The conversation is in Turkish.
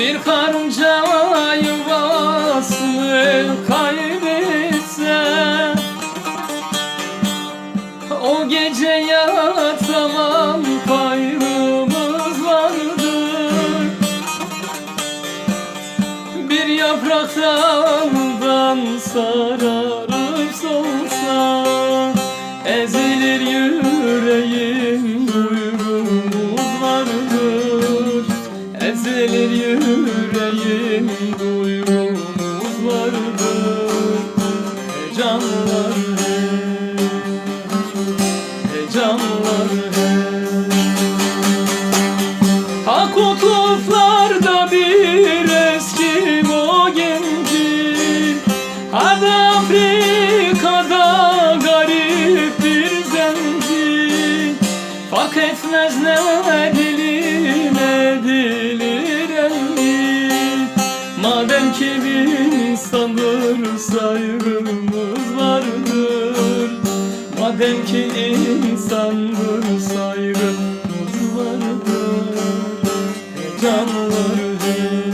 Bir karınca yuvasını kaybetse O gece yatamam kaybımız vardır. Bir yapraktan sararıp solsa Ezilir yüreğim. Ha kutuplarda bir eski o genci. Ha da Afrika'da garip bir zenci. Fark etmez ne edilir ne edilir emmi Madem ki bir insandır saygımız vardır. Madem ki insandır saygımız You.